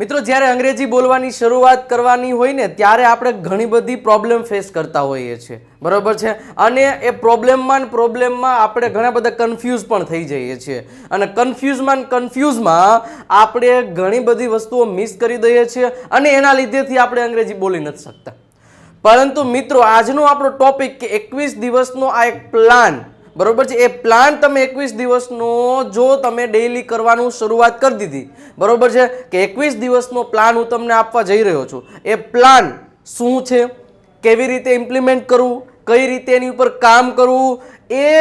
મિત્રો, જ્યારે અંગ્રેજી બોલવાની શરૂઆત કરવાની હોય ને, ત્યારે આપણે ઘણી બધી પ્રોબ્લેમ ફેસ કરતા હોઈએ છીએ. બરાબર છે? અને એ પ્રોબ્લેમમાં પ્રોબ્લેમમાં આપણે ઘણા બધા કન્ફ્યુઝ પણ થઈ જઈએ છીએ. અને કન્ફ્યુઝમાં કન્ફ્યુઝમાં આપણે ઘણી બધી વસ્તુઓ મિસ કરી દઈએ છીએ અને એના લીધેથી આપણે અંગ્રેજી બોલી નથી શકતા. પરંતુ મિત્રો, આજનો આપણો ટોપિક કે એકવીસ દિવસનો આ એક પ્લાન બરોબર છે? એ પ્લાન તમે એકવીસ દિવસનો જો તમે ડેઈલી કરવાનું શરૂઆત કરી દીધી, બરોબર છે? કે એકવીસ દિવસનો પ્લાન હું તમને આપવા જઈ રહ્યો છું. એ પ્લાન શું છે? કેવી રીતે ઇમ્પ્લિમેન્ટ કરવું? કઈ રીતે એની ઉપર કામ કરવું? એ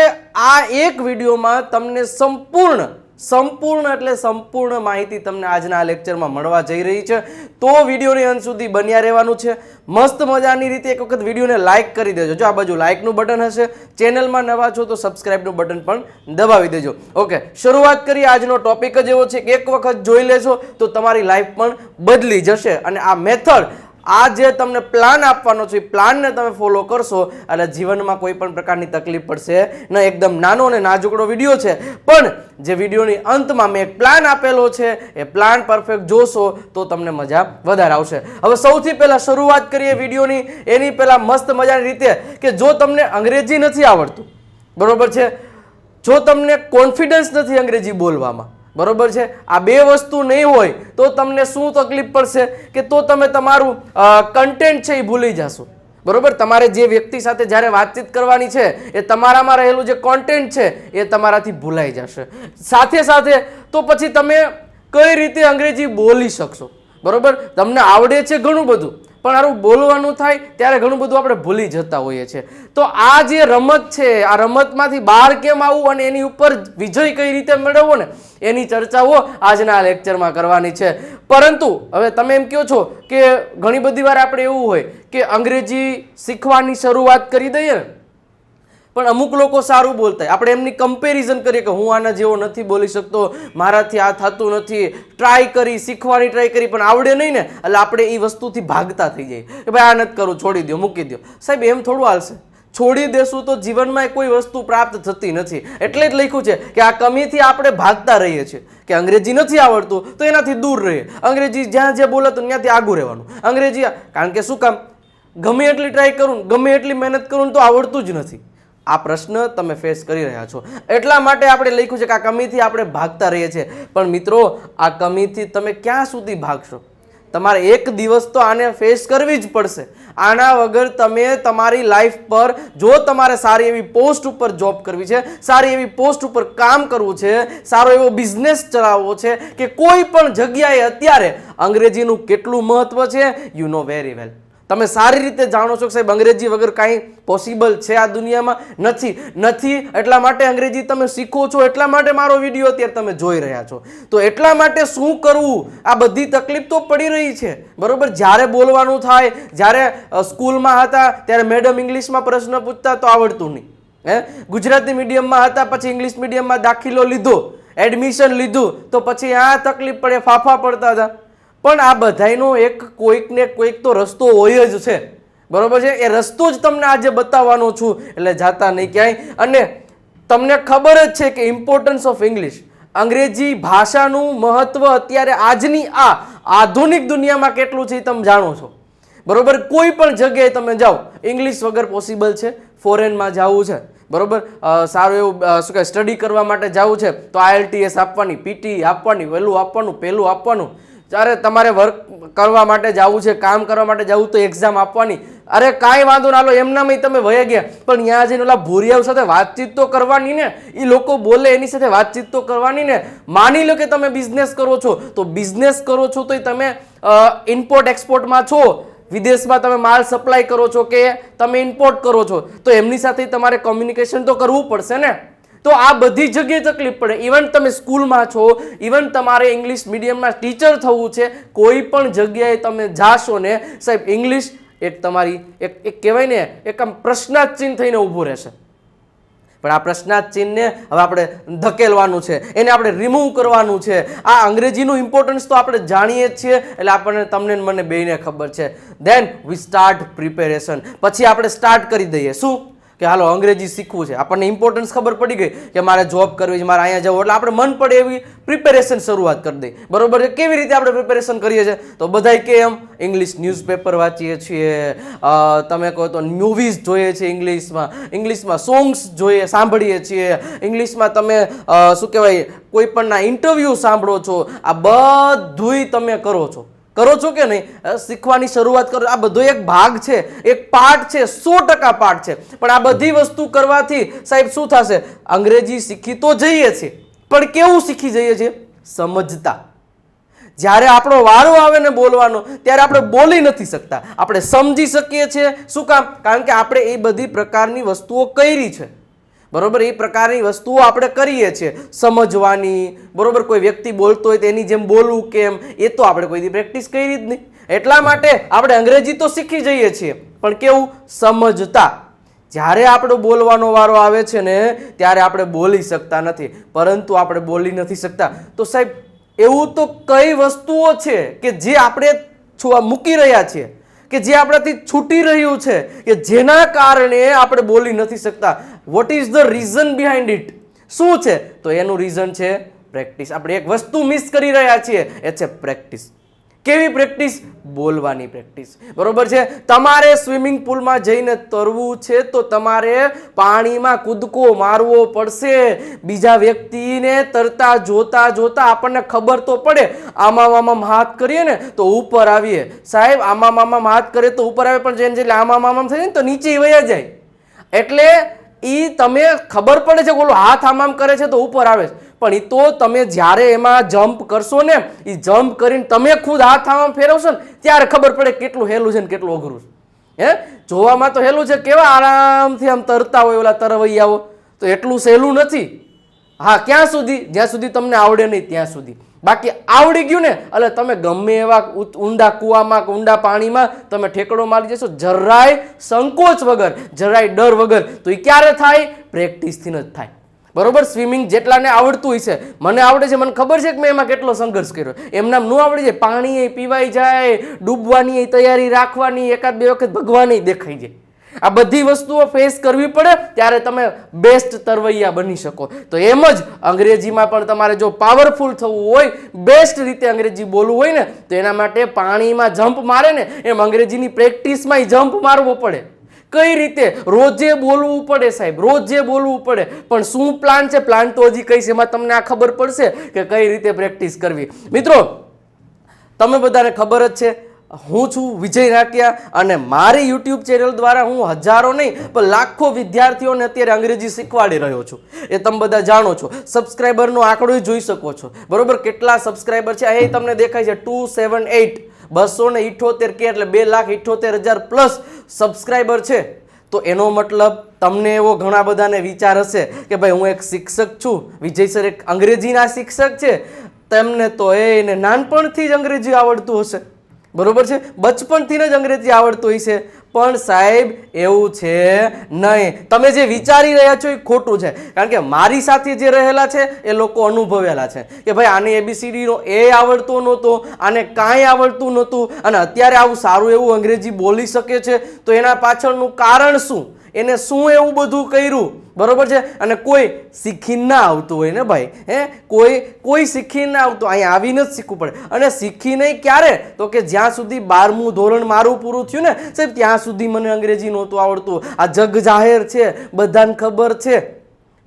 આ એક વિડીયોમાં તમને સંપૂર્ણ સંપૂર્ણ એટલે સંપૂર્ણ માહિતી તમને આજના આ લેક્ચરમાં મળવા જઈ રહી છે. તો વિડીયોની અંત સુધી બન્યા રહેવાનું છે. મસ્ત મજાની રીતે એક વખત વિડીયોને લાઇક કરી દેજો. જો આ બાજુ લાઇકનું બટન હશે, ચેનલમાં નવા છો તો સબસ્ક્રાઇબનું બટન પણ દબાવી દેજો. ઓકે, શરૂઆત કરીએ આજનો ટોપિક જ એવો છે કે એક વખત જોઈ લેશો તો તમારી લાઈફ પણ બદલી જશે અને આ મેથડ આ જે તમને પ્લાન આપવાનો છે. એ પ્લાનને તમે ફોલો કરશો એટલે જીવનમાં કોઈ પણ પ્રકારની તકલીફ પડશે ન. એકદમ નાનો અને નાજુકડો વીડિયો છે. પણ જે વિડીયોની અંતમાં મેં એક પ્લાન આપેલો છે. એ પ્લાન પરફેક્ટ જોશો તો તમને મજા વધારે આવશે. હવે સૌથી પહેલાં શરૂઆત કરીએ વિડીયોની એની પહેલાં મસ્ત મજાની રીતે કે જો તમને અંગ્રેજી નથી આવડતું, બરોબર છે? જો તમને કોન્ફિડન્સ નથી અંગ્રેજી બોલવામાં બરોબર છે? આ બે વસ્તુ નહીં હોય તો તમને શું તકલીફ પડશે? કે તો તમે તમારું કન્ટેન્ટ છે એ ભૂલી જશો. બરોબર? તમારે જે વ્યક્તિ સાથે જ્યારે વાતચીત કરવાની છે, એ તમારામાં રહેલું જે કોન્ટેન્ટ છે, એ તમારાથી ભૂલાઈ જશે. સાથે સાથે તો પછી તમે કઈ રીતે અંગ્રેજી બોલી શકશો? બરોબર? તમને આવડે છે ઘણું બધું. પણ આરું બોલવાનું થાય ત્યારે ઘણું બધું આપણે ભૂલી જતા હોઈએ છીએ. તો આ જે રમત છે, આ રમતમાંથી બહાર કેમ આવવું અને એની ઉપર વિજય કઈ રીતે મેળવવો ને, એની ચર્ચાઓ આજના લેક્ચરમાં કરવાની છે. પરંતુ હવે તમે એમ કહો છો કે ઘણી બધી વાર આપણે એવું હોય કે અંગ્રેજી શીખવાની શરૂઆત કરી દઈએ ને પણ અમુક લોકો સારું બોલતા હોય. આપણે એમની કમ્પેરિઝન કરીએ કે હું આના જેવો નથી બોલી શકતો, મારાથી આ થતું નથી. ટ્રાય કરી, શીખવાની ટ્રાય કરી, પણ આવડે નહીં ને, એટલે આપણે એ વસ્તુથી ભાગતા થઈ જઈએ. કે ભાઈ આ નથી કરું છોડી દો મૂકી દો સાહેબ, એમ થોડું હાલશે. છોડી દેશું તો જીવનમાં કોઈ વસ્તુ પ્રાપ્ત થતી નથી. એટલે જ લખ્યું છે કે આ કમીથી આપણે ભાગતા રહીએ છીએ. કે અંગ્રેજી નથી આવડતું, તો એનાથી દૂર રહીએ. અંગ્રેજી જ્યાં જે બોલે તો ત્યાંથી આગું રહેવાનું. અંગ્રેજી કારણ કે શું કામ? ગમે એટલી ટ્રાય કરું ગમે એટલી મહેનત કરું તો આવડતું જ નથી. આ પ્રશ્ન તમે ફેસ કરી રહ્યા છો. એટલા માટે આપણે લખ્યું છે કે આ કમીથી આપણે ભાગતા રહીએ છીએ. પણ મિત્રો, આ કમીથી તમે ક્યાં સુધી ભાગશો? તમારે એક દિવસ તો આને ફેસ કરવી જ પડશે. આના વગર તમે તમારી લાઈફ પર, જો તમારે સારી એવી પોસ્ટ ઉપર જોબ કરવી છે, સારી એવી પોસ્ટ ઉપર કામ કરવું છે, સારો એવો બિઝનેસ ચલાવવો છે, કે કોઈ પણ જગ્યાએ અત્યારે અંગ્રેજીનું કેટલું મહત્વ છે? યુ નો વેરી વેલ તમે સારી રીતે જાણો છો કે સાહેબ, અંગ્રેજી વગર કાંઈ પોસિબલ છે આ દુનિયામાં? નથી. નથી એટલા માટે અંગ્રેજી તમે શીખો છો. એટલા માટે મારો વીડિયો અત્યારે તમે જોઈ રહ્યા છો. તો એટલા માટે શું કરવું? આ બધી તકલીફ તો પડી રહી છે. બરાબર? જ્યારે બોલવાનું થાય, જ્યારે સ્કૂલમાં હતા, ત્યારે મેડમ ઇંગ્લિશમાં પ્રશ્ન પૂછતા તો આવડતું નહીં. હે? ગુજરાતી મીડિયમમાં હતા, પછી ઇંગ્લિશ મીડિયમમાં દાખલો લીધો, એડમિશન લીધું, તો પછી આ તકલીફ પડે, ફાફા પડતા હતા. પણ આ બધાયનો એક કોઈક ને કોઈક તો રસ્તો હોય જ છે. બરોબર છે? એ રસ્તો જ તમને આજે બતાવવાનો છું. એટલે જાતા નહીં ક્યાંય. અને તમને ખબર જ છે કે ઇમ્પોર્ટન્સ ઓફ ઇંગ્લિશ અંગ્રેજી ભાષાનું મહત્વ અત્યારે આજની આ આધુનિક દુનિયામાં કેટલું છે તમે જાણો છો. બરોબર? કોઈ પણ જગ્યાએ તમે જાઓ ઇંગ્લિશ વગર પોસિબલ છે. ફોરેનમાં જવું છે. બરોબર? સારું એવું શું કહે સ્ટડી કરવા માટે જવું છે. તો આઈએલટીએસ આપવાની પીટી આપવાની, વહેલું આપવાનું, પહેલું આપવાનું. જ્યારે તમારે વર્ક કરવા માટે જવું છે, કામ કરવા માટે જવું તો એક્ઝામ આપવાની. અરે કાંઈ વાંધો ના લો, એમનામાં તમે વયા ગયા. પણ ત્યાં જઈને ઓલા ભૂરિયાઓ સાથે વાતચીત તો કરવાની ને. એ લોકો બોલે એની સાથે વાતચીત તો કરવાની ને. માની લો કે તમે બિઝનેસ કરો છો, તો બિઝનેસ કરો છો તો તમે ઇમ્પોર્ટ એક્સપોર્ટમાં છો. વિદેશમાં તમે માલ સપ્લાય કરો છો કે તમે ઇમ્પોર્ટ કરો છો. તો એમની સાથે તમારે કોમ્યુનિકેશન તો કરવું પડશે ને. તો આ બધી જગ્યાએ તકલીફ પડે. ઇવન તમે સ્કૂલમાં છો ઇવન તમારે ઇંગ્લિશ મીડિયમમાં ટીચર થવું છે, કોઈ પણ જગ્યાએ તમે જાશો ને, સાહેબ ઇંગ્લિશ એક તમારી, એક એક કહેવાય ને, એક આમ પ્રશ્નાર્થ ચિહ્ન થઈને ઊભું રહેશે. પણ આ પ્રશ્નાર્થ ચિહ્નને હવે આપણે ધકેલવાનું છે. એને આપણે રિમૂવ કરવાનું છે. આ અંગ્રેજીનું ઇમ્પોર્ટન્સ તો આપણે જાણીએ જ છીએ, એટલે આપણને તમને મને બેને ખબર છે. દેન વી સ્ટાર્ટ પ્રિપેરેશન પછી આપણે સ્ટાર્ટ કરી દઈએ. શું? કે હાલો, અંગ્રેજી શીખવું છે. આપણને ઇમ્પોર્ટન્સ ખબર પડી ગઈ કે મારે જોબ કરવી છે, મારે અહીંયા જવું, એટલે આપણે મન પડે એવી પ્રિપેરેશન શરૂઆત કરી દઈ બરોબર છે? કેવી રીતે આપણે પ્રિપેરેશન કરીએ છીએ? તો બધાય કે એમ ઇંગ્લિશ ન્યૂઝપેપર વાંચીએ છીએ તમે કહો તો મૂવીઝ જોઈએ છીએ ઇંગ્લિશમાં ઇંગ્લિશમાં સોંગ્સ જોઈએ, સાંભળીએ છીએ. ઇંગ્લિશમાં તમે શું કહેવાય કોઈ પણના ઇન્ટરવ્યૂ સાંભળો છો, આ બધુંય તમે કરો છો. કરો છો કે નહીં? શીખવાની શરૂઆત કરો. આ બધો એક ભાગ છે. એક પાર્ટ છે. સો ટકા પાર્ટ છે. પણ આ બધી વસ્તુ કરવાથી સાહેબ શું થશે? અંગ્રેજી શીખી તો જઈએ છીએ. પણ કેવું શીખી જઈએ છીએ? સમજતા. જ્યારે આપણો વારો આવે ને બોલવાનો, ત્યારે આપણે બોલી નથી શકતા. આપણે સમજી શકીએ છીએ. શું કામ? કારણ કે આપણે એ બધી પ્રકારની વસ્તુઓ કરી છે. બરોબર? એ પ્રકારની વસ્તુઓ આપણે કરીએ છીએ. સમજવાની, બરોબર? કોઈ વ્યક્તિ બોલતો હોય તેની જેમ બોલવું કેમ? એ તો આપણે કોઈ દી પ્રેક્ટિસ કરી જ નહીં. એટલા માટે આપણે અંગ્રેજી તો શીખી જઈએ છીએ. પણ કેવું? સમજતા. જ્યારે આપણો બોલવાનો વારો આવે છે ને, ત્યારે આપણે બોલી શકતા નથી. પરંતુ આપણે બોલી નથી શકતા. તો સાહેબ, એવું તો કઈ વસ્તુઓ છે કે જે આપણે મૂકી રહ્યા છીએ? કે જે આપણાથી છૂટી રહ્યું છે, કે જેના કારણે આપણે બોલી નથી શકતા. What is the reason behind it શું છે? તો એનું રીઝન છે પ્રેક્ટિસ આપણે એક વસ્તુ મિસ કરી રહ્યા છીએ, એ છે પ્રેક્ટિસ કેવી પ્રેક્ટિસ? બોલવાની પ્રેક્ટિસ. બરોબર છે? તમારે સ્વિમિંગ પુલમાં જઈને તરવું છે તો તમારે પાણીમાં કૂદકો મારવો પડશે. બીજા વ્યક્તિને તરતા જોતા જોતા આપણને ખબર તો પડે. આમાં આમાં હાથ કરીએ ને તો ઉપર આવીએ. સાહેબ, આમાં આમાં હાથ કરીએ તો ઉપર આવે, પણ જેને જેટલે આમાં આમાં થઈને તો નીચે વયા જાય. એટલે ઈ તમે ખબર પડે છે બોલો હાથ આમ આમ કરે છે તો ઉપર આવે છે. પણ એ તો તમે જ્યારે એમાં જમ્પ કરશો ને એ જમ્પ કરીને તમે ખુદ હાથ આમ ફેરવશો ને, ત્યારે ખબર પડે કેટલું હેલું છે ને કેટલું અઘરું છે. હે? જોવામાં તો હેલું છે કેવા આરામથી આમ તરતા હોય ઓલા તરવૈયાઓ. તો એટલું સહેલું નથી. હા, ક્યાં સુધી? જ્યાં સુધી તમને આવડે નહીં, ત્યાં સુધી. બાકી આવડી ગયું ને એટલે તમે ગમે એવા ઊંડા કૂવામાં, ઊંડા પાણીમાં તમે ઠેકડો મારી જશો જરાય સંકોચ વગર, જરાય ડર વગર, તો એ ક્યારે થાય? પ્રેક્ટિસથી જ થાય. બરોબર? સ્વિમિંગ જેટલાને આવડતું હોય છે મને આવડે છે, મને ખબર છે કે મેં એમાં કેટલો સંઘર્ષ કર્યો. એમના ન આવડી જાય પાણી એ પીવાઈ જાય, ડૂબવાની તૈયારી રાખવાની, એકાદ બે વખત ભગવાન દેખાઈ જાય. આ બધી વસ્તુઓ ફેસ કરવી પડે ત્યારે તમે બેસ્ટ તરવૈયા બની શકો. તો એમ જ અંગ્રેજીમાં પણ તમારે જો પાવરફુલ થવું હોય બેસ્ટ રીતે અંગ્રેજી બોલવું હોય ને, તો એના માટે પાણીમાં જમ્પ મારે ને, એમ અંગ્રેજીની પ્રેક્ટિસમાં જમ્પ મારવો પડે. કઈ રીતે? રોજે બોલવું પડે સાહેબ, રોજે બોલવું પડે. પણ શું પ્લાન છે? પ્લાન તો હજી કહીશ એમાં તમને આ ખબર પડશે કે કઈ રીતે પ્રેક્ટિસ કરવી. મિત્રો, તમે બધાને ખબર જ છે હું છું વિજય રાટિયા અને મારી યુટ્યુબ ચેનલ દ્વારા હું હજારો નહીં, પણ લાખો વિદ્યાર્થીઓને અત્યારે અંગ્રેજી શીખવાડી રહ્યો છું. એ તમે બધા જાણો છો. સબસ્ક્રાઈબરનો આંકડો જોઈ શકો છો. બરોબર? કેટલા સબસ્ક્રાઈબર છે? અહીં તમને દેખાય છે. ટુ સેવન એઇટ, બસો ને ઇઠોતેર કે એટલે બે લાખ ઇઠોતેર હજાર પ્લસ સબસ્ક્રાઈબર છે. તો એનો મતલબ તમને એવો ઘણા બધાને વિચાર હશે કે ભાઈ હું એક શિક્ષક છું. વિજય સર એક અંગ્રેજીના શિક્ષક છે. તેમને તો એને નાનપણથી જ અંગ્રેજી આવડતું હશે. બરોબર છે? બચપણથી જ અંગ્રેજી આવડતું હોય છે. પણ સાહેબ, એવું છે નહીં. તમે જે વિચારી રહ્યા છો એ ખોટું છે. કારણ કે મારી સાથે જે રહેલા છે, એ લોકો અનુભવેલા છે કે ભાઈ, આને એબીસીડીનો એ આવડતો નહોતો, આને કાંઈ આવડતું નહોતું. અને અત્યારે આવું સારું એવું અંગ્રેજી બોલી શકે છે, તો એના પાછળનું કારણ શું? એને શું એવું બધું કર્યું? બરોબર છે? અને કોઈ શીખી ના આવતું હોય ને ભાઈ, હે? કોઈ કોઈ શીખી ના આવતું, અહીંયા આવીને જ શીખવું પડે. અને શીખી નહીં ક્યારે? તો કે જ્યાં સુધી બારમું ધોરણ મારું પૂરું થયું ને, સાહેબ, ત્યાં સુધી મને અંગ્રેજી નહોતું આવડતું. આ જગ જાહેર છે, બધાને ખબર છે.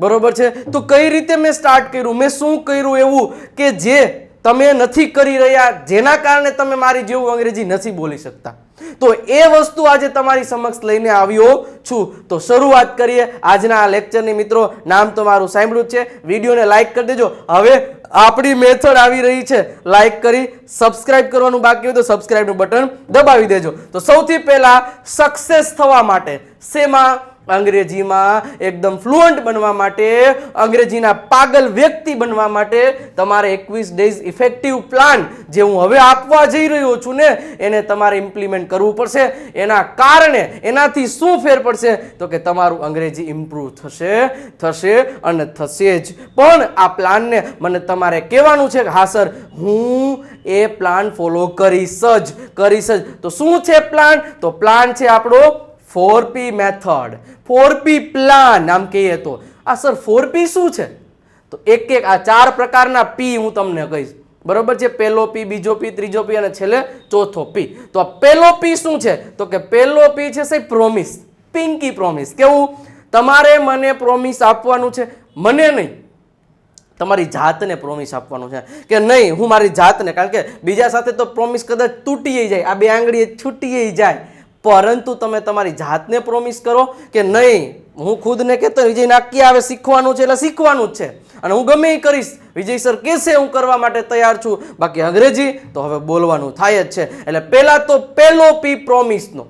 બરોબર છે? તો કઈ રીતે મેં સ્ટાર્ટ કર્યું? મેં શું કર્યું એવું કે જે તમે નથી કરી રહ્યા, જેના કારણે તમે મારી જેવું અંગ્રેજી નથી બોલી શકતા? તો એ વસ્તુ આજે તમારી સમક્ષ લઈને આવ્યો છું. તો શરૂઆત કરીએ આજના આ લેક્ચરની મિત્રો, નામ તમારું સાંભળ્યું જ છે. વિડીયોને લાઇક કરી દેજો. હવે આપણી મેથડ આવી રહી છે. લાઇક કરી સબસ્ક્રાઇબ કરવાનું બાકી હોય તો સબસ્ક્રાઇબનું બટન દબાવી દેજો. તો સૌથી પહેલાં સક્સેસ થવા માટે શેમાં અંગ્રેજીમાં એકદમ ફ્લુઅન્ટ બનવા માટે, અંગ્રેજીના પાગલ વ્યક્તિ બનવા માટે તમારે એકવીસ ડેઝ ઇફેક્ટિવ પ્લાન જે હું હવે આપવા જઈ રહ્યો છું ને, એને તમારે ઇમ્પ્લિમેન્ટ કરવું પડશે. એના કારણે એનાથી શું ફેર પડશે? તો કે તમારું અંગ્રેજી ઇમ્પ્રૂવ થશે થશે અને થશે જ. પણ આ પ્લાનને મને તમારે કહેવાનું છે કે, હા સર હું એ પ્લાન ફોલો કરીશ જ કરીશ જ. તો શું છે પ્લાન તો પ્લાન છે આપણો four P method four P plan આમ કહીએ તો. આ સર ફોર પી શું છે? તો એક એક આ ચાર પ્રકારના પી હું તમને કહીશ. બરોબર છે? પહેલો પી બીજો પી ત્રીજો પી અને છેલ્લે ચોથો પી તો આ પહેલો પી શું છે? તો કે પહેલો પી છે સાહેબ પ્રોમિસ પિંકી પ્રોમિસ કેવું? તમારે મને પ્રોમિસ આપવાનું છે? મને નહીં. તમારી જાતને પ્રોમિસ આપવાનું છે. કે નહીં, હું મારી જાતને, કારણ કે બીજા સાથે તો પ્રોમિસ કદાચ તૂટી જાય. આ બે આંગળીએ છૂટી જાય. પરંતુ તમે તમારી જાતને પ્રોમિસ કરો કે નહીં, હું ખુદને કહેતો વિજય નાક્કી આવે શીખવાનું છે એટલે શીખવાનું જ છે. અને હું ગમે એ કરીશ, વિજય સર કહેશે હું કરવા માટે તૈયાર છું. બાકી અંગ્રેજી તો હવે બોલવાનું થાય જ છે. એટલે પહેલાં તો પહેલો પી પ્રોમિસનો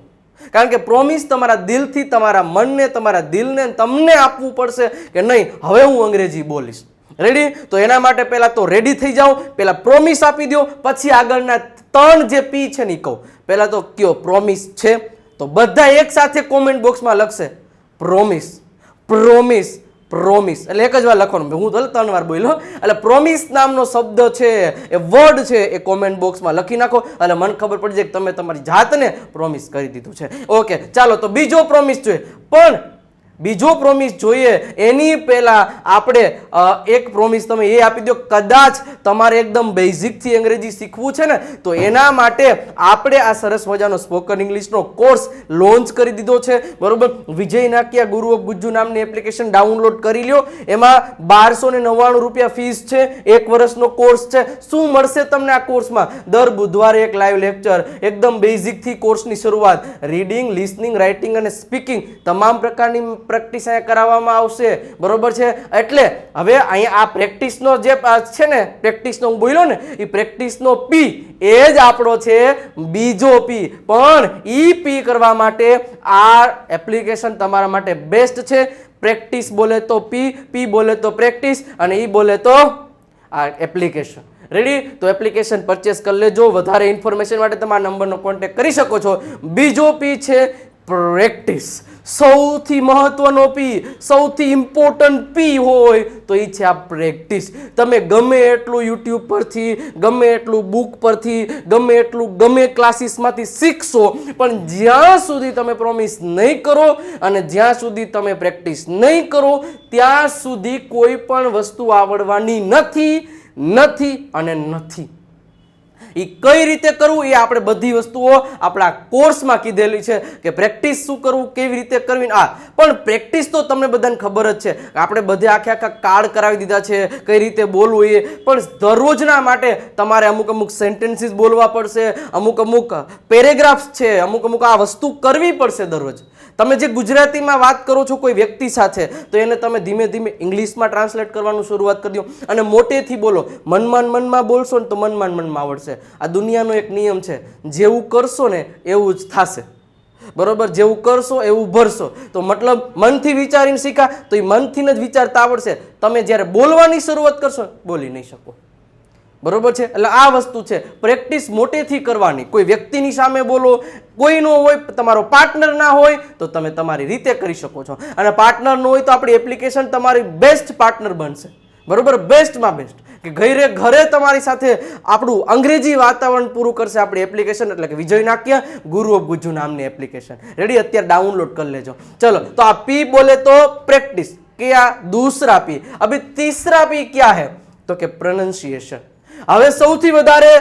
કારણ કે પ્રોમિસ તમારા દિલથી, તમારા મનને, તમારા દિલને તમને આપવું પડશે કે નહીં, હવે હું અંગ્રેજી બોલીશ. રેડી તો એના માટે પહેલાં તો રેડી થઈ જાઓ. પહેલાં પ્રોમિસ આપી દો પછી આગળના ત્રણ જે પી છે ને કહું. પહેલાં તો કયો પ્રોમિસ છે. તો બધા એક સાથે કોમેન્ટ બોક્સમાં લખશે પ્રોમિસ પ્રોમિસ પ્રોમિસ એટલે એક જ વાર લખવાનું હું તો ત્રણ વાર બોલ્યો. એટલે પ્રોમિસ નામનો શબ્દ છે, એ વર્ડ છે, એ કોમેન્ટ બોક્સમાં લખી નાખો. એટલે મને ખબર પડી જાય કે તમે તમારી જાતને પ્રોમિસ કરી દીધું છે. ઓકે ચાલો, તો બીજો પ્રોમિસ જોઈએ. પણ બીજો પ્રોમિસ જોઈએ, એની પહેલાં આપણે એક પ્રોમિસ તમે એ આપી દો કદાચ તમારે એકદમ બેઝિકથી અંગ્રેજી શીખવું છે ને, તો એના માટે આપણે આ સરસ મજાનો સ્પોકન ઇંગ્લિશનો કોર્સ લોન્ચ કરી દીધો છે. બરોબર? વિજય નાકિયા ગુરુ ઓફ ગુજ્જુ નામની એપ્લિકેશન ડાઉનલોડ કરી લ્યો. એમાં બારસો ને નવ્વાણું રૂપિયા ફીસ છે. એક વર્ષનો કોર્સ છે. શું મળશે તમને આ કોર્સમાં દર બુધવારે એક લાઈવ લેક્ચર એકદમ બેઝિકથી કોર્સની શરૂઆત. રીડિંગ લિસનિંગ રાઇટિંગ અને સ્પીકિંગ તમામ પ્રકારની પ્રેક્ટિસ અહીંયા કરાવવામાં આવશે. બરોબર છે? એટલે હવે અહીંયા આ પ્રેક્ટિસનો જે છે ને પ્રેક્ટિસનો હું બોલ્યો ને, એ પ્રેક્ટિસનો પી એ જ આપણો છે બીજો પી પણ ઈ પી કરવા માટે આ એપ્લિકેશન તમારા માટે બેસ્ટ છે. પ્રેક્ટિસ બોલે તો પી પી બોલે તો પ્રેક્ટિસ અને ઈ બોલે તો આ એપ્લિકેશન રેડી તો એપ્લિકેશન પરચેસ કરી લેજો. વધારે ઇન્ફોર્મેશન માટે તમારા નંબરનો કોન્ટેક્ટ કરી શકો છો. બીજો પી છે પ્રેક્ટિસ. સૌથી મહત્વનો પી, સૌથી ઇમ્પોર્ટન્ટ પી હોય તો એ છે આ પ્રેક્ટિસ. તમે ગમે એટલું યુટ્યુબ પરથી, ગમે એટલું બુક પરથી, ગમે એટલું, ગમે ક્લાસીસમાંથી શીખશો, પણ જ્યાં સુધી તમે પ્રોમિસ નહીં કરો અને જ્યાં સુધી તમે પ્રેક્ટિસ નહીં કરો, ત્યાં સુધી કોઈ પણ વસ્તુ આવડવાની નથી નથી અને નથી. એ કઈ રીતે કરવું એ આપણે બધી વસ્તુઓ આપણા કોર્સમાં કીધેલી છે કે પ્રેક્ટિસ શું કરવું, કેવી રીતે કરવી આ. પણ પ્રેક્ટિસ તો તમને બધાને ખબર જ છે આપણે બધે આખે આખા કાર્ડ કરાવી દીધા છે, કઈ રીતે બોલવું એ. પણ દરરોજના માટે તમારે અમુક અમુક સેન્ટેન્સીસ બોલવા પડશે, અમુક અમુક પેરેગ્રાફ્સ છે, અમુક અમુક આ વસ્તુ કરવી પડશે દરરોજ. તમે જે ગુજરાતીમાં વાત કરો છો કોઈ વ્યક્તિ સાથે, તો એને તમે ધીમે ધીમે ઇંગ્લિશમાં ટ્રાન્સલેટ કરવાનું શરૂઆત કરી દો. અને મોટેથી બોલો મનમાં મનમાં બોલશો ને તો મનમાં મનમાં આવડશે. આ દુનિયાનો એક નિયમ છે, જેવું કરશો ને એવું જ થશે. બરોબર? જેવું કરશો એવું ભરશો. તો મતલબ મનથી વિચારીને શીખા, તો એ મનથી જ વિચારતા આવડશે. તમે જ્યારે બોલવાની શરૂઆત કરશો, બોલી નહીં શકો. બરોબર છે? એટલે આ વસ્તુ છે. પ્રેક્ટિસ મોટેથી કરવાની. કોઈ વ્યક્તિની સામે બોલો, કોઈ ન હોય, તમારો પાર્ટનર ના હોય, તો તમે તમારી રીતે કરી શકો છો. અને પાર્ટનર ન હોય તો આપણી એપ્લિકેશન તમારી બેસ્ટ પાર્ટનર બનશે. બરોબર? બેસ્ટમાં બેસ્ટ. કે ઘરે ઘરે તમારી સાથે આપણું અંગ્રેજી વાતાવરણ પૂરું કરશે આપણી એપ્લિકેશન, એટલે કે વિજય નાક્ય, ગુરુ ઓફ ગુજુ નામની એપ્લિકેશન. રેડી અત્યારે ડાઉનલોડ કરી લેજો. ચલો, તો આ પી બોલે તો પ્રેક્ટિસ. કે આ દૂસરા પી અભી તીસરા પી ક્યાં હે? તો કે પ્રનન્સિએશન હવે સૌથી વધારે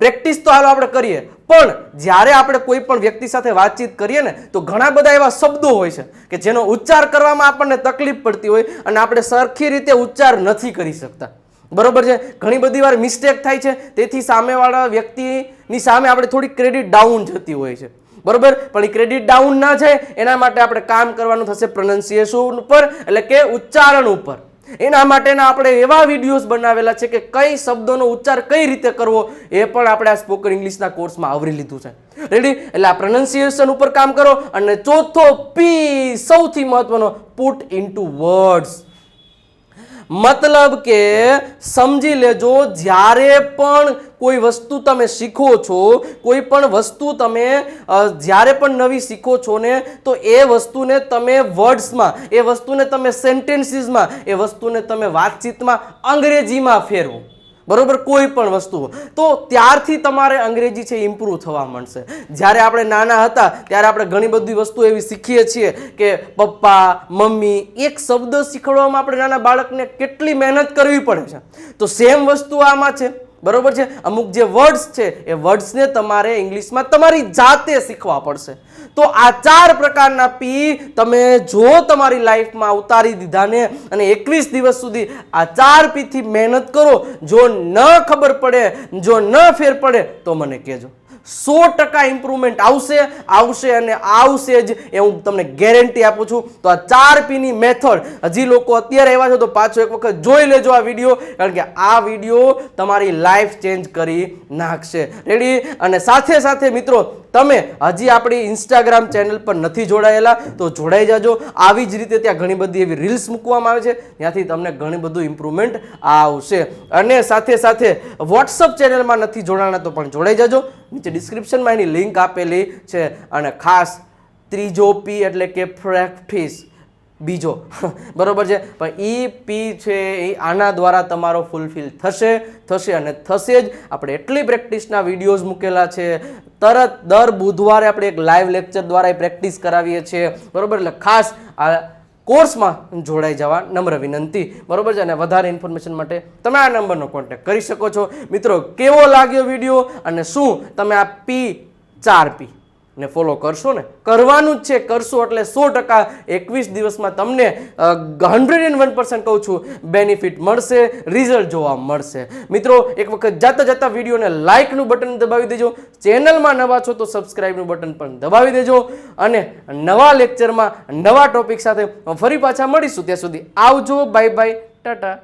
પ્રેક્ટિસ તો હાલો આપણે કરીએ. પણ જ્યારે આપણે કોઈ પણ વ્યક્તિ સાથે વાતચીત કરીએ ને, તો ઘણા બધા એવા શબ્દો હોય છે કે જેનો ઉચ્ચાર કરવામાં આપણને તકલીફ પડતી હોય અને આપણે સરખી રીતે ઉચ્ચાર નથી કરી શકતા. બરોબર છે? ઘણી બધી વાર મિસ્ટેક થાય છે. તેથી સામેવાળા વ્યક્તિની સામે આપણે થોડી ક્રેડિટ ડાઉન જતી હોય છે. બરોબર? પણ એ ક્રેડિટ ડાઉન ના જાય, એના માટે આપણે કામ કરવાનું થશે પ્રોનાઉન્સિએશન ઉપર, એટલે કે ઉચ્ચારણ ઉપર. એના માટેના આપણે એવા વિડીયોઝ બનાવેલા છે કે કઈ શબ્દોનો ઉચ્ચાર કઈ રીતે કરવો એ પણ આપણે આ સ્પોકન ઇંગ્લિશના કોર્સમાં આવરી લીધું છે. રેડી એટલે આ પ્રોનાઉન્સિએશન ઉપર કામ કરો અને ચોથો પી સૌથી મહત્વનો પુટ ઇન્ટુ વર્ડ્સ મતલબ કે સમજી લેજો, જ્યારે પણ કોઈ વસ્તુ તમે શીખો છો, કોઈ પણ વસ્તુ તમે જ્યારે પણ નવી શીખો છો ને, તો એ વસ્તુને તમે વર્ડ્સમાં, એ વસ્તુને તમે સેન્ટેન્સીસમાં, એ વસ્તુને તમે વાતચીતમાં અંગ્રેજીમાં ફેરવો. બરોબર? કોઈ પણ વસ્તુ. તો ત્યારથી તમારે અંગ્રેજી છે ઇમ્પ્રૂવ થવા માંડશે. જ્યારે આપણે નાના હતા, ત્યારે આપણે ઘણી બધી વસ્તુ એવી શીખીએ છીએ કે પપ્પા, મમ્મી, એક શબ્દ શીખવામાં આપણે નાના બાળકને કેટલી મહેનત કરવી પડે છે. તો સેમ વસ્તુ આમાં છે. બરોબર છે? અમુક જે વર્ડ્સ છે, એ વર્ડ્સને તમારે ઇંગ્લિશમાં તમારી જાતે શીખવા પડશે. તો આ ચાર પ્રકારના પી તમે જો તમારી લાઈફમાં ઉતારી દીધા ને અને એકવીસ દિવસ સુધી આ ચાર પીથી મહેનત કરો, જો ન ખબર પડે, જો ન ફેર પડે, તો મને કહેજો. સો ટકા ઇમ્પ્રુવમેન્ટ આવશે આવશે અને આવશે જ એ હું તમને ગેરંટી આપું છું. તો આ ચાર પીની મેથડ હજી લોકો અત્યારે આવ્યા છો, તો પાછો એક વખત જોઈ લેજો આ વીડિયો કારણ કે આ વીડિયો તમારી લાઈફ ચેન્જ કરી નાખશે. રેડી અને સાથે સાથે મિત્રો, તમે હજી આપણી ઇન્સ્ટાગ્રામ ચેનલ પર નથી જોડાયેલા, તો જોડાઈ જાજો. આવી જ રીતે ત્યાં ઘણી બધી એવી રીલ્સ મૂકવામાં આવે છે, ત્યાંથી તમને ઘણી બધું ઇમ્પ્રુવમેન્ટ આવશે. અને સાથે સાથે વોટ્સઅપ ચેનલમાં નથી જોડાણા, તો પણ જોડાઈ જાજો. નીચે ડિસ્ક્રિપ્શનમાં એની લિંક આપેલી છે. અને ખાસ ત્રીજો પી એટલે કે પ્રેક્ટિસ બીજો. બરોબર છે? પણ ઈ પી છે એ આના દ્વારા તમારો ફૂલફિલ થશે. થશે અને થશે જ. આપણે એટલી પ્રેક્ટિસના વિડીયોઝ મૂકેલા છે. તરત દર બુધવારે આપણે એક લાઈવ લેક્ચર દ્વારા એ પ્રેક્ટિસ કરાવીએ છીએ. બરોબર? એટલે ખાસ આ કોર્સમાં જોડાઈ જવા નમ્ર વિનંતી. બરોબર છે? અને વધારે ઇન્ફોર્મેશન માટે તમે આ નંબરનો કોન્ટેક્ટ કરી શકો છો. મિત્રો, કેવો લાગ્યો વીડિયો અને શું? તમે આ પી ચાર પી ને ફોલો કરશો ને? કરવાનું જ છે, કરશો એટલે સો ટકા એકવીસ દિવસમાં તમને હંડ્રેડ એન્ડ વન પર્સન્ટ કહું છું બેનિફિટ મળશે રિઝલ્ટ જોવા મળશે. મિત્રો, એક વખત જાતા જતા વિડીયોને લાઇકનું બટન દબાવી દેજો ચેનલમાં નવા છો તો સબસ્ક્રાઇબનું બટન પણ દબાવી દેજો, અને નવા લેક્ચરમાં નવા ટોપિક સાથે ફરી પાછા મળીશું. ત્યાં સુધી આવજો બાય બાય ટાટા.